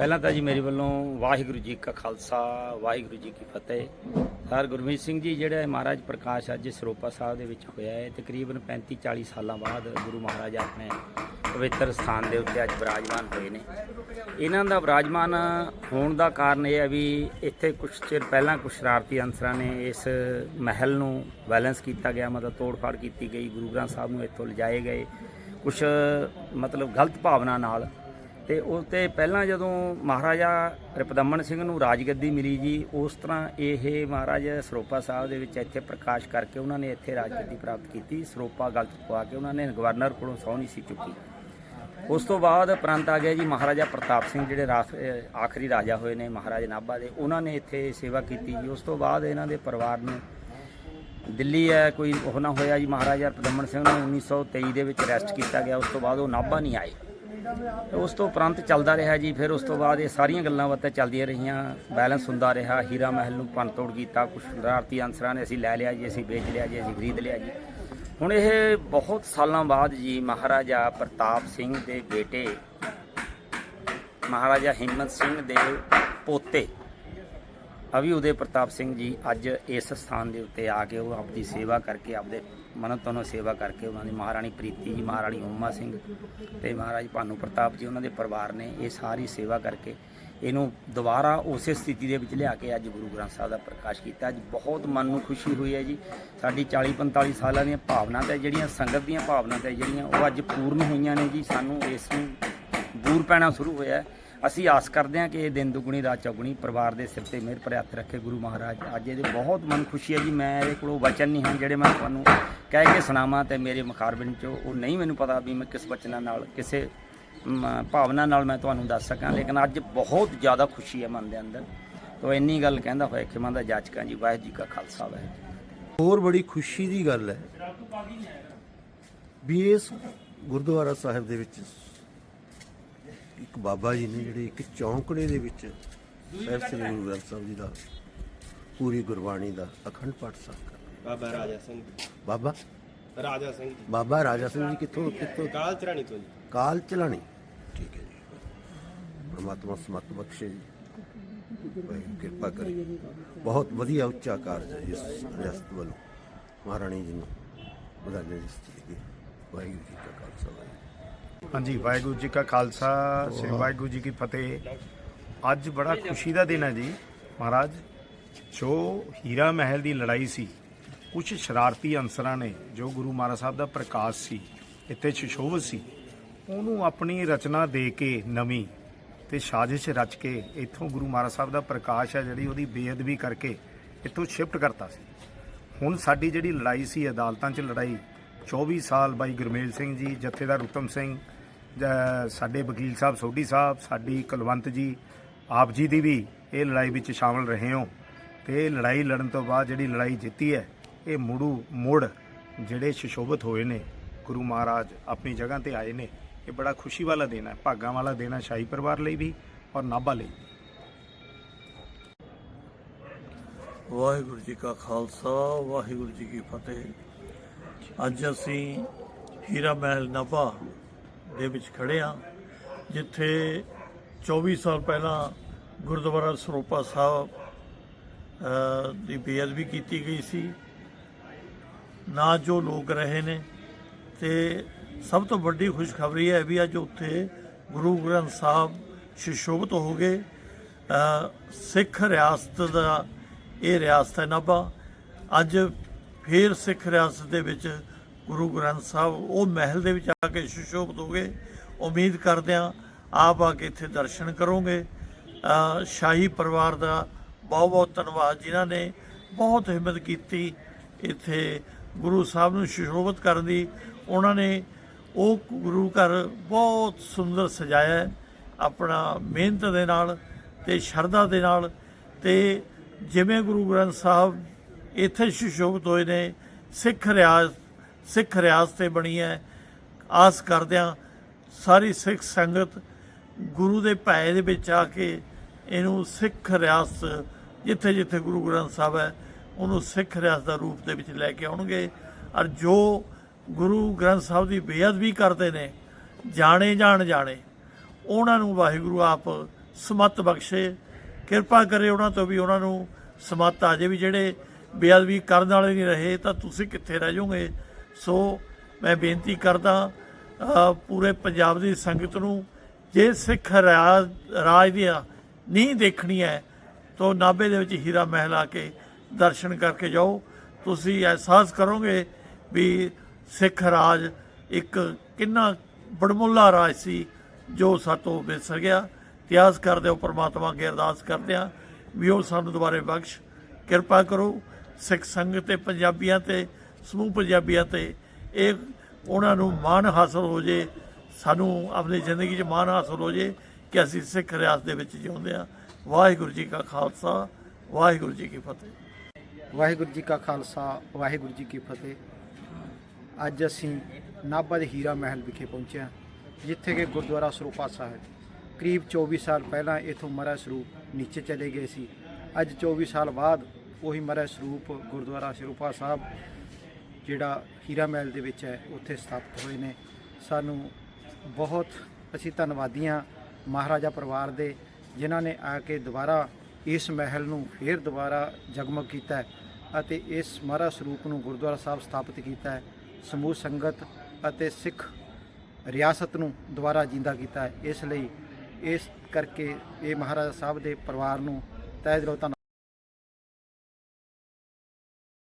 ਪਹਿਲਾਂ ਤਾਂ ਜੀ ਮੇਰੇ ਵੱਲੋਂ ਵਾਹਿਗੁਰੂ ਜੀ ਕਾ ਖਾਲਸਾ, ਵਾਹਿਗੁਰੂ ਜੀ ਕੀ ਫਤਿਹ। ਸਰ ਗੁਰਮੀਤ ਸਿੰਘ ਜੀ, ਜਿਹੜਾ ਮਹਾਰਾਜ ਪ੍ਰਕਾਸ਼ ਅੱਜ ਸਰੋਪਾ ਸਾਹਿਬ ਦੇ ਵਿੱਚ ਹੋਇਆ ਹੈ, ਤਕਰੀਬਨ 35 40 ਸਾਲਾਂ ਬਾਅਦ ਗੁਰੂ ਮਹਾਰਾਜ ਆਪਣੇ ਪਵਿੱਤਰ ਸਥਾਨ ਦੇ ਉੱਤੇ ਅੱਜ ਵਿਰਾਜਮਾਨ ਹੋਏ ਨੇ। ਇਹਨਾਂ ਦਾ ਵਿਰਾਜਮਾਨ ਹੋਣ ਦਾ ਕਾਰਨ ਇਹ ਹੈ ਵੀ ਇੱਥੇ ਕੁਝ ਚਿਰ ਪਹਿਲਾਂ ਕੁਝ ਸ਼ਰਾਰਤੀ ਅਨਸਰਾਂ ਨੇ ਇਸ ਮਹਿਲ ਨੂੰ ਬੈਲੈਂਸ ਕੀਤਾ ਗਿਆ, ਮਤਲਬ ਤੋੜਫਾੜ ਕੀਤੀ ਗਈ, ਗੁਰੂ ਗ੍ਰੰਥ ਸਾਹਿਬ ਨੂੰ ਇੱਥੋਂ ਲਿਜਾਏ ਗਏ। ਕੁਝ ਮਤਲਬ ਗਲਤ ਭਾਵਨਾ ਨਾਲ ਤੇ ਉਸ ਤੇ ਪਹਿਲਾਂ ਜਦੋਂ ਮਹਾਰਾਜਾ ਰਿਪਦਮਨ ਸਿੰਘ ਨੂੰ ਰਾਜਗੱਦੀ ਮਿਲੀ ਜੀ, ਉਸ ਤਰ੍ਹਾਂ ਇਹ ਮਹਾਰਾਜ ਸਰੋਪਾ ਸਾਹਿਬ ਦੇ ਵਿੱਚ ਇੱਥੇ ਪ੍ਰਕਾਸ਼ ਕਰਕੇ ਉਹਨਾਂ ਨੇ ਇੱਥੇ ਰਾਜਗੱਦੀ ਪ੍ਰਾਪਤ ਕੀਤੀ, ਸਰੋਪਾ ਗਲਤ ਪਵਾ ਕੇ ਉਹਨਾਂ ਨੇ ਗਵਰਨਰ ਕੋਲੋਂ ਸਹੁੰ ਨਹੀਂ ਸੀ ਚੁੱਕੀ। ਉਸ ਤੋਂ ਬਾਅਦ ਪ੍ਰੰਤ ਆ ਗਿਆ ਜੀ ਮਹਾਰਾਜਾ ਪ੍ਰਤਾਪ ਸਿੰਘ, ਜਿਹੜੇ ਰਾਸ- ਆਖਰੀ ਰਾਜਾ ਹੋਏ ਨੇ ਮਹਾਰਾਜ ਨਾਭਾ ਦੇ, ਉਹਨਾਂ ਨੇ ਇੱਥੇ ਸੇਵਾ ਕੀਤੀ ਜੀ। ਉਸ ਤੋਂ ਬਾਅਦ ਇਹਨਾਂ ਦੇ ਪਰਿਵਾਰ ਨੂੰ ਦਿੱਲੀ ਹੈ, ਕੋਈ ਉਹ ਨਾ ਹੋਇਆ ਜੀ ਮਹਾਰਾਜਾ ਪਦਮਨ ਸਿੰਘ ਨੂੰ 1923 ਦੇ ਵਿੱਚ ਅਰੈਸਟ ਕੀਤਾ ਗਿਆ। ਉਸ ਤੋਂ ਬਾਅਦ ਉਹ ਨਾਭਾ ਨਹੀਂ ਆਏ। ਉਸ ਤੋਂ ਉਪਰੰਤ ਚੱਲਦਾ ਰਿਹਾ ਜੀ, ਫਿਰ ਉਸ ਤੋਂ ਬਾਅਦ ਇਹ ਸਾਰੀਆਂ ਗੱਲਾਂ ਬਾਤਾਂ ਚੱਲਦੀਆਂ ਰਹੀਆਂ, ਬੈਲੈਂਸ ਹੁੰਦਾ ਰਿਹਾ, ਹੀਰਾ ਮਹਿਲ ਨੂੰ ਭੰਨਤੋੜ ਕੀਤਾ ਕੁਝ ਸ਼ਰਾਰਤੀ ਅਨਸਰਾਂ ਨੇ ਅਸੀਂ ਲੈ ਲਿਆ ਜੀ, ਅਸੀਂ ਵੇਚ ਲਿਆ ਜੀ, ਅਸੀਂ ਖਰੀਦ ਲਿਆ ਜੀ। ਹੁਣ ਇਹ ਬਹੁਤ ਸਾਲਾਂ ਬਾਅਦ ਜੀ ਮਹਾਰਾਜਾ ਪ੍ਰਤਾਪ ਸਿੰਘ ਦੇ ਬੇਟੇ, ਮਹਾਰਾਜਾ ਹਿੰਮਤ ਸਿੰਘ ਦੇ ਪੋਤੇ ਅਭੀ ਉਦੇ ਪ੍ਰਤਾਪ ਸਿੰਘ ਜੀ ਅੱਜ ਇਸ ਸਥਾਨ ਦੇ ਉੱਤੇ ਆ ਕੇ ਉਹ ਆਪਦੀ ਸੇਵਾ ਕਰਕੇ, ਆਪਦੇ ਮਨਤ ਤੋਂ ਸੇਵਾ ਕਰਕੇ ਉਹਨਾਂ ਦੀ ਮਹਾਰਾਣੀ ਪ੍ਰੀਤੀ ਜੀ, ਮਹਾਰਾਣੀ ਉਮਾ ਸਿੰਘ ਤੇ ਮਹਾਰਾਜ ਭਾਨੂ ਪ੍ਰਤਾਪ ਜੀ, ਉਹਨਾਂ ਦੇ ਪਰਿਵਾਰ ਨੇ ਇਹ ਸਾਰੀ ਸੇਵਾ ਕਰਕੇ ਇਹਨੂੰ ਦੁਬਾਰਾ ਉਸੇ ਸਥਿਤੀ ਦੇ ਵਿੱਚ ਲਿਆ ਕੇ ਅੱਜ ਗੁਰੂ ਗ੍ਰੰਥ ਸਾਹਿਬ ਦਾ ਪ੍ਰਕਾਸ਼ ਕੀਤਾ। ਅੱਜ ਬਹੁਤ ਮਨ ਨੂੰ ਖੁਸ਼ੀ ਹੋਈ ਹੈ ਜੀ। ਸਾਡੀ 40 45 ਸਾਲਾਂ ਦੀਆਂ ਭਾਵਨਾ ਤੇ ਜਿਹੜੀਆਂ ਸੰਗਤ ਦੀਆਂ ਭਾਵਨਾ ਤੇ ਜਿਹੜੀਆਂ ਉਹ ਅੱਜ ਪੂਰਨ ਹੋਈਆਂ ਨੇ ਜੀ। ਸਾਨੂੰ ਇਸ ਨੂੰ ਦੂਰ ਪੈਣਾ ਸ਼ੁਰੂ ਹੋਇਆ ਅਸੀਂ ਆਸ ਕਰਦੇ ਹਾਂ ਕਿ ਇਹ ਦਿਨ ਦੁਗਣੀ, ਰਾਤ ਚੌਗਣੀ ਪਰਿਵਾਰ ਦੇ ਸਿਰ ਤੇ ਮਿਹਰ ਭਰੇ ਹੱਥ ਰੱਖੇ ਗੁਰੂ ਮਹਾਰਾਜ। ਅੱਜ ਇਹਦੇ ਬਹੁਤ ਮਨ ਖੁਸ਼ੀ ਹੈ ਜੀ। ਮੈਂ ਇਹਦੇ ਕੋਲੋਂ ਵਚਨ ਨਹੀਂ ਹਨ ਜਿਹੜੇ ਮੈਂ ਤੁਹਾਨੂੰ ਕਹਿ ਕੇ ਸੁਣਾਵਾਂ ਤੇ ਮੇਰੇ ਮੁਖਾਰਬਿੰਦ ਚੋਂ ਉਹ ਨਹੀਂ ਮੈਨੂੰ ਪਤਾ ਵੀ ਮੈਂ ਕਿਸ ਵਚਨਾਂ ਨਾਲ, ਕਿਸੇ ਭਾਵਨਾ ਨਾਲ ਮੈਂ ਤੁਹਾਨੂੰ ਦੱਸ ਸਕਾਂ। ਲੇਕਿਨ ਅੱਜ ਬਹੁਤ ਜ਼ਿਆਦਾ ਖੁਸ਼ੀ ਹੈ ਮਨ ਦੇ ਅੰਦਰ। ਤੋ ਇੰਨੀ ਗੱਲ ਕਹਿੰਦਾ ਹੋਇਆ ਕਿ ਦਾ ਜਾਚਕਾਂ ਜੀ, ਵਾਹਿਗੁਰੂ ਜੀ ਕਾ ਖਾਲਸਾ, ਵਾਹਿਗੁਰੂ ਹੋਰ ਬੜੀ ਖੁਸ਼ੀ ਦੀ ਗੱਲ ਹੈ ਵੀ ਇਸ ਗੁਰਦੁਆਰਾ ਸਾਹਿਬ ਦੇ ਵਿੱਚ ਇੱਕ ਬਾਬਾ ਜੀ ਨੇ ਜਿਹੜੇ ਇੱਕ ਚੌਂਕੜੇ ਦੇ ਵਿੱਚ ਸਾਹਿਬ ਸ੍ਰੀ ਗੁਰੂ ਗ੍ਰੰਥ ਸਾਹਿਬ ਜੀ ਦਾ ਪੂਰੀ ਗੁਰਬਾਣੀ ਦਾ ਅਖੰਡ ਪਾਠ ਸਾਹਿਬ ਕਰ ਬਾਬਾ ਰਾਜਾ ਸਿੰਘ। ਬਾਬਾ? ਰਾਜਾ ਸਿੰਘ ਜੀ। ਬਾਬਾ ਰਾਜਾ ਸਿੰਘ ਜੀ ਕਿੱਥੋਂ ਕਿੱਥੋਂ? ਕਾਲ ਚਰਾਣੀ ਤੋਂ ਜੀ। ਕਾਲ ਚਲਾਣੀ। ਠੀਕ ਹੈ ਜੀ। ਪਰਮਾਤਮਾ ਸਮਤ ਬਖਸ਼ੇ ਜੀ। ਵਾਹਿਗੁਰੂ ਕਿਰਪਾ ਕਰੇ। ਬਹੁਤ ਵਧੀਆ ਉੱਚਾ ਕਾਰਜ ਹੈ ਇਸ ਰਿਆਸਤ ਵੱਲੋਂ। ਮਹਾਰਾਣੀ ਜੀ ਨੂੰ ਵਧਾਈਆਂ ਜੀ ਇਸ ਚੀਜ਼ ਦੀ ਵਾਹਿਗੁਰੂ ਜੀ ਕਾ ਖਾਲਸਾ ਵਾਹਿਗੁਰੂ ਹਾਂਜੀ ਵਾਹਿਗੁਰੂ ਜੀ ਕਾ ਖਾਲਸਾ ਸ੍ਰੀ ਵਾਹਿਗੁਰੂ ਜੀ ਕੀ ਫਤਿਹ। ਅੱਜ ਬੜਾ ਖੁਸ਼ੀ ਦਾ ਦਿਨ ਹੈ ਜੀ। ਮਹਾਰਾਜ ਜੋ ਹੀਰਾ ਮਹਿਲ ਦੀ ਲੜਾਈ ਸੀ ਕੁਝ ਸ਼ਰਾਰਤੀ ਅਨਸਰਾਂ ਨੇ ਜੋ ਗੁਰੂ ਮਹਾਰਾਜ ਸਾਹਿਬ ਦਾ ਪ੍ਰਕਾਸ਼ ਸੀ ਇੱਥੇ ਸੁਸ਼ੋਭਿਤ ਸੀ ਉਹਨੂੰ ਆਪਣੀ ਰਚਨਾ ਦੇ ਕੇ ਨਵੀਂ ਤੇ ਸਾਜ਼ਿਸ਼ ਰਚ ਕੇ ਇੱਥੋਂ ਗੁਰੂ ਮਹਾਰਾਜ ਸਾਹਿਬ ਦਾ ਪ੍ਰਕਾਸ਼ ਹੈ ਜਿਹੜੀ ਉਹਦੀ ਬੇਅਦਬੀ ਕਰਕੇ ਇੱਥੋਂ ਸ਼ਿਫਟ ਕਰਤਾ ਸੀ। ਹੁਣ ਸਾਡੀ ਜਿਹੜੀ ਲੜਾਈ ਸੀ ਅਦਾਲਤਾਂ 'ਚ ਲੜਾਈ 24 ਸਾਲ ਬਾਈ ਗੁਰਮੇਲ ਸਿੰਘ ਜੀ, ਜਥੇਦਾਰ ਉਤਮ ਸਿੰਘ, ਜ- ਸਾਡੇ ਵਕੀਲ ਸਾਹਿਬ ਸੋਢੀ ਸਾਹਿਬ, ਸਾਡੀ ਕੁਲਵੰਤ ਜੀ, ਆਪ ਜੀ ਦੀ ਵੀ ਇਹ ਲੜਾਈ ਵਿੱਚ ਸ਼ਾਮਲ ਰਹੇ ਹੋ। ਤੇ ਇਹ ਲੜਾਈ ਲੜਨ ਤੋਂ ਬਾਅਦ ਜਿਹੜੀ ਲੜਾਈ ਜਿੱਤੀ ਹੈ, ਇਹ ਮੁੜੂ, ਮੁੜ ਜਿਹੜੇ ਸੁਸ਼ੋਭਿਤ ਹੋਏ ਨੇ, ਗੁਰੂ ਮਹਾਰਾਜ ਆਪਣੀ ਜਗ੍ਹਾ ਤੇ ਆਏ ਨੇ, ਇਹ ਬੜਾ ਖੁਸ਼ੀ ਵਾਲਾ ਦਿਨ ਹੈ, ਭਾਗਾਂ ਵਾਲਾ ਦਿਨ ਹੈ ਸ਼ਾਹੀ ਪਰਿਵਾਰ ਲਈ ਵੀ ਔਰ ਨਾਭਾ ਲਈ ਵੀ। ਵਾਹਿਗੁਰੂ ਜੀ ਕਾ ਖਾਲਸਾ, ਵਾਹਿਗੁਰੂ ਜੀ ਕੀ ਫਤਿਹ। ਅੱਜ ਅਸੀਂ ਹੀਰਾ ਮਹਿਲ ਨਾਭਾ ਦੇ ਵਿੱਚ ਖੜੇ ਹਾਂ, ਜਿੱਥੇ 24 ਸਾਲ ਪਹਿਲਾਂ ਗੁਰਦੁਆਰਾ ਸਰੋਪਾ ਸਾਹਿਬ ਦੀ ਬੇਅਦਬੀ ਕੀਤੀ ਗਈ ਸੀ। ਨਾ ਜੋ ਲੋਕ ਰਹੇ ਨੇ ਤੇ ਸਭ ਤੋਂ ਵੱਡੀ ਖੁਸ਼ਖਬਰੀ ਹੈ ਵੀ ਅੱਜ ਉੱਥੇ ਗੁਰੂ ਗ੍ਰੰਥ ਸਾਹਿਬ ਸੁਸ਼ੋਭਿਤ ਹੋ ਗਏ। ਸਿੱਖ ਰਿਆਸਤ ਦਾ ਇਹ ਰਿਆਸਤ ਹੈ ਨਾਭਾ ਅੱਜ ਫਿਰ ਸਿੱਖ ਰਿਆਸਤ ਦੇ ਵਿੱਚ ਗੁਰੂ ਗ੍ਰੰਥ ਸਾਹਿਬ, ਉਹ ਮਹਿਲ ਦੇ ਵਿੱਚ ਆ ਕੇ ਸੁਸ਼ੋਭਿਤ ਹੋ ਗਏ। ਉਮੀਦ ਕਰਦੇ ਹਾਂ ਆਪ ਆ ਕੇ ਇੱਥੇ ਦਰਸ਼ਨ ਕਰੋਗੇ। ਸ਼ਾਹੀ ਪਰਿਵਾਰ ਦਾ ਬਹੁਤ ਬਹੁਤ ਧੰਨਵਾਦ ਜਿਨ੍ਹਾਂ ਨੇ ਬਹੁਤ ਹਿੰਮਤ ਕੀਤੀ ਇੱਥੇ ਗੁਰੂ ਸਾਹਿਬ ਨੂੰ ਸੁਸ਼ੋਭਿਤ ਕਰਨ ਦੀ। ਉਹਨਾਂ ਨੇ ਉਹ ਗੁਰੂ ਘਰ ਬਹੁਤ ਸੁੰਦਰ ਸਜਾਇਆ ਆਪਣਾ ਮਿਹਨਤ ਦੇ ਨਾਲ ਤੇ ਸ਼ਰਧਾ ਦੇ ਨਾਲ ਤੇ ਜਿਵੇਂ ਗੁਰੂ ਗ੍ਰੰਥ ਸਾਹਿਬ ਇੱਥੇ ਸੁਸ਼ੋਭਿਤ ਹੋਏ ਨੇ, ਸਿੱਖ ਰਿਆਜ਼, ਸਿੱਖ ਰਿਆਸਤ ਤੇ ਬਣੀ ਹੈ। ਆਸ ਕਰਦਿਆਂ ਸਾਰੀ ਸਿੱਖ ਸੰਗਤ ਗੁਰੂ ਦੇ ਭੈ ਦੇ ਵਿੱਚ ਆ ਕੇ ਇਹਨੂੰ ਸਿੱਖ ਰਿਆਸਤ ਜਿੱਥੇ ਜਿੱਥੇ ਗੁਰੂ ਗ੍ਰੰਥ ਸਾਹਿਬ ਹੈ, ਉਹਨੂੰ ਸਿੱਖ ਰਿਆਸਤ ਦਾ ਰੂਪ ਦੇ ਵਿੱਚ ਲੈ ਕੇ ਆਉਣਗੇ। ਔਰ ਜੋ ਗੁਰੂ ਗ੍ਰੰਥ ਸਾਹਿਬ ਦੀ ਬੇਅਦਬੀ ਕਰਦੇ ਨੇ, ਜਾਣੇ ਜਾਣ ਜਾਣੇ, ਉਹਨਾਂ ਨੂੰ ਵਾਹਿਗੁਰੂ ਆਪ ਸਮਤ ਬਖਸ਼ੇ। ਕਿਰਪਾ ਕਰੇ ਉਹਨਾਂ ਤੋਂ ਵੀ ਉਹਨਾਂ ਨੂੰ ਸਮਤ ਆ ਜੇ ਵੀ ਜਿਹੜੇ ਬੇਅਦਬੀ ਕਰਨ ਵਾਲੇ ਨਹੀਂ ਰਹੇ, ਤਾਂ ਤੁਸੀਂ ਕਿੱਥੇ ਰਹਿ ਜਾਓਗੇ? ਸੋ ਮੈਂ ਬੇਨਤੀ ਕਰਦਾ ਪੂਰੇ ਪੰਜਾਬ ਦੀ ਸੰਗਤ ਨੂੰ, ਜੇ ਸਿੱਖ ਰਾਜ ਰਾਜ ਦੀ ਨਹੀਂ ਦੇਖਣੀ ਹੈ, ਤਾਂ ਨਾਭੇ ਦੇ ਵਿੱਚ ਹੀਰਾ ਮਹਿਲ ਆ ਕੇ ਦਰਸ਼ਨ ਕਰਕੇ ਜਾਓ। ਤੁਸੀਂ ਅਹਿਸਾਸ ਕਰੋਗੇ ਵੀ ਸਿੱਖ ਰਾਜ ਇੱਕ ਕਿੰਨਾ ਬੜਮੁੱਲਾ ਰਾਜ ਸੀ, ਜੋ ਸਾਤੋਂ ਵਿਸਰ ਗਿਆ। ਇਤਿਹਾਸ ਕਰਦੇ ਹੋ, ਪ੍ਰਮਾਤਮਾ ਅੱਗੇ ਅਰਦਾਸ ਕਰਦੇ ਆ ਵੀ ਉਹ ਸਾਨੂੰ ਦੁਬਾਰੇ ਬਖਸ਼। ਕਿਰਪਾ ਕਰੋ। ਸਿੱਖ ਸੰਗਤ ਤੇ ਪੰਜਾਬੀਆਂ ਤੇ, ਸਮੂਹ ਪੰਜਾਬੀਆਂ ਤੇ ਇਹ ਉਹਨਾਂ ਨੂੰ ਮਾਣ ਹਾਸਲ ਹੋ ਜੇ, ਸਾਨੂੰ ਆਪਣੀ ਜ਼ਿੰਦਗੀ 'ਚ ਮਾਣ ਹਾਸਲ ਹੋ ਜੇ ਕਿ ਅਸੀਂ ਸਿੱਖ ਰਿਆਸਤ ਦੇ ਵਿੱਚ ਜਿਉਂਦੇ ਆ ਵਾਹਿਗੁਰੂ ਜੀ ਕਾ ਖਾਲਸਾ, ਵਾਹਿਗੁਰੂ ਜੀ ਕੀ ਫਤਿਹ। ਵਾਹਿਗੁਰੂ ਜੀ ਕਾ ਖਾਲਸਾ, ਵਾਹਿਗੁਰੂ ਜੀ ਕੀ ਫਤਿਹ। ਅੱਜ ਅਸੀਂ ਨਾਭਾ ਦੇ ਹੀਰਾ ਮਹਿਲ ਵਿਖੇ ਪਹੁੰਚੇ ਹਾਂ, ਜਿੱਥੇ ਕਿ ਗੁਰਦੁਆਰਾ ਸਰੂਪਾ ਸਾਹਿਬ ਕਰੀਬ 24 ਸਾਲ ਪਹਿਲਾਂ ਇਥੋਂ ਮਰਾ ਸਰੂਪ ਨੀਚੇ ਚਲੇ ਗਏ ਸੀ। ਅੱਜ 24 ਸਾਲ ਬਾਅਦ ਉਹੀ ਮਹਾਰਾਜ ਸਰੂਪ ਗੁਰਦੁਆਰਾ ਸਰੂਪਾ ਸਾਹਿਬ, ਜਿਹੜਾ ਹੀਰਾ ਮਹਿਲ ਦੇ ਵਿੱਚ ਹੈ, ਉੱਥੇ ਸਥਾਪਿਤ ਹੋਏ ਨੇ। ਸਾਨੂੰ ਬਹੁਤ ਅਸੀਂ ਧੰਨਵਾਦੀ ਹਾਂ ਮਹਾਰਾਜਾ ਪਰਿਵਾਰ ਦੇ, ਜਿਨ੍ਹਾਂ ਨੇ ਆ ਕੇ ਦੁਬਾਰਾ ਇਸ ਮਹਿਲ ਨੂੰ ਫੇਰ ਦੁਬਾਰਾ ਜਗਮਗ ਕੀਤਾ ਅਤੇ ਇਸ ਮਹਾਰਾਜ ਸਰੂਪ ਨੂੰ ਗੁਰਦੁਆਰਾ ਸਾਹਿਬ ਸਥਾਪਿਤ ਕੀਤਾ ਹੈ। ਸਮੂਹ ਸੰਗਤ ਅਤੇ ਸਿੱਖ ਰਿਆਸਤ ਨੂੰ ਦੁਬਾਰਾ ਜਿੰਦਾ ਕੀਤਾ ਹੈ। ਇਸ ਲਈ ਇਸ ਕਰਕੇ ਇਹ ਮਹਾਰਾਜਾ ਸਾਹਿਬ ਦੇ ਪਰਿਵਾਰ ਨੂੰ ਤਹਿ ਦਿਲੋਂ ਧੰਨ